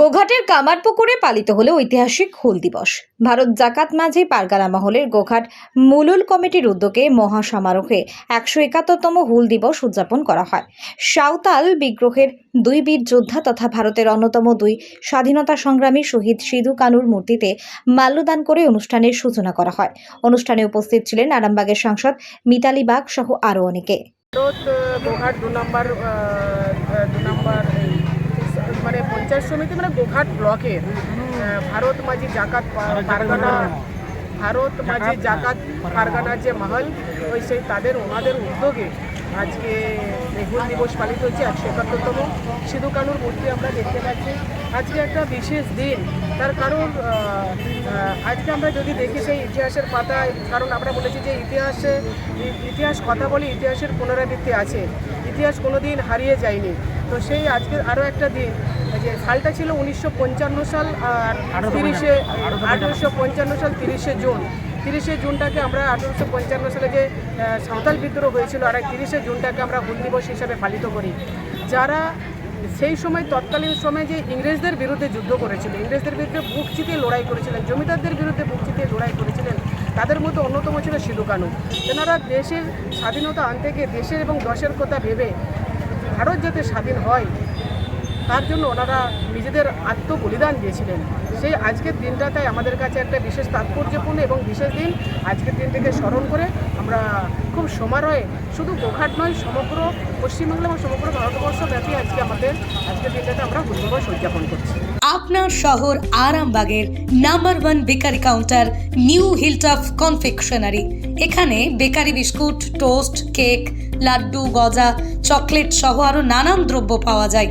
গোঘাটের কামারপুকুরে পালিত হলো ঐতিহাসিক হুল দিবস। ভারত জাকাত মাঝি পারগানা মহলের গোঘাট মুলুল কমিটির উদ্যোগে মহাসমারোহে একশো একাত্তরতম হুল দিবস উদযাপন করা হয়। সাঁওতাল বিগ্রহের দুই বীর যোদ্ধা তথা ভারতের অন্যতম দুই স্বাধীনতা সংগ্রামী শহীদ সিধু কানুর মূর্তিতে মাল্যদান করে অনুষ্ঠানের সূচনা করা হয়। অনুষ্ঠানে উপস্থিত ছিলেন আরামবাগের সাংসদ মিতালি বাগ সহ আরও অনেকে ভারত গোঘাট দু নম্বর আহ, আহ, দু নম্বর এই, মানে পঞ্চায়েত সমিতি মানে গোঘাট ব্লকের ভারত মাঝি জাকাত পারগানা ভারত মাঝি জাকাত পারগানার যে মহল, ওই সেই তাদের, ওনাদের উদ্যোগে আজকে এই দিবস পালিত হচ্ছে একশো একাত্তরতম সিধু কানুর মূর্তি আমরা দেখতে পাচ্ছি। আজকে একটা বিশেষ দিন, তার কারণ আজকে আমরা যদি দেখি সেই ইতিহাসের পাতায়, কারণ আমরা বলেছি যে ইতিহাসে, ইতিহাস কথা বলি, ইতিহাসের পুনরাবৃত্তি আছে। ইতিহাস কোনো দিন হারিয়ে যায়নি। তো সেই আজকের আরও একটা দিন সালটা ছিল উনিশশো পঞ্চান্ন সাল আর তিরিশে আঠেরোশো পঞ্চান্ন। সাল তিরিশে জুন। তিরিশে জুনটাকে আমরা আঠেরোশো পঞ্চান্ন সালে যে সাঁওতাল বিদ্রোহ হয়েছিল আর তিরিশে জুনটাকে আমরা হুল দিবস হিসাবে পালিত করি। যারা সেই সময় তৎকালীন সময়ে যে ইংরেজদের বিরুদ্ধে যুদ্ধ করেছিল ইংরেজদের বিরুদ্ধে বুক চিতিয়ে লড়াই করেছিলেন জমিদারদের বিরুদ্ধে বুক চিতিয়ে লড়াই করেছিলেন তাদের মধ্যে অন্যতম ছিল সিধু কানু। তেনারা দেশের স্বাধীনতা আনতে গিয়ে দেশের এবং দশের কথা ভেবে ভারত যাতে স্বাধীন হয় তার জন্য ওনারা নিজেদের আত্মবলিদান দিয়েছিলেন। সেই আজকের দিনটা তাই আমাদের কাছে একটা বিশেষ তাৎপর্যপূর্ণ এবং বিশেষ দিন। আজকের দিনটাকে স্মরণ করে আমরা খুব সমারোহে শুধু গোঘাট নয়, সমগ্র পশ্চিমবাংলা এবং সমগ্র ভারতবর্ষ ব্যাপী আজকে আমাদের, আজকের দিনটাতে আমরা দিবস উদযাপন করছি। আপনার শহর আরামবাগের number one bakery counter, new Hilltop confectionery. এখানে bakery biscuit, toast, cake, laddu, গজা, চকলেট সহ আরও নানান দ্রব্য পাওয়া যায়।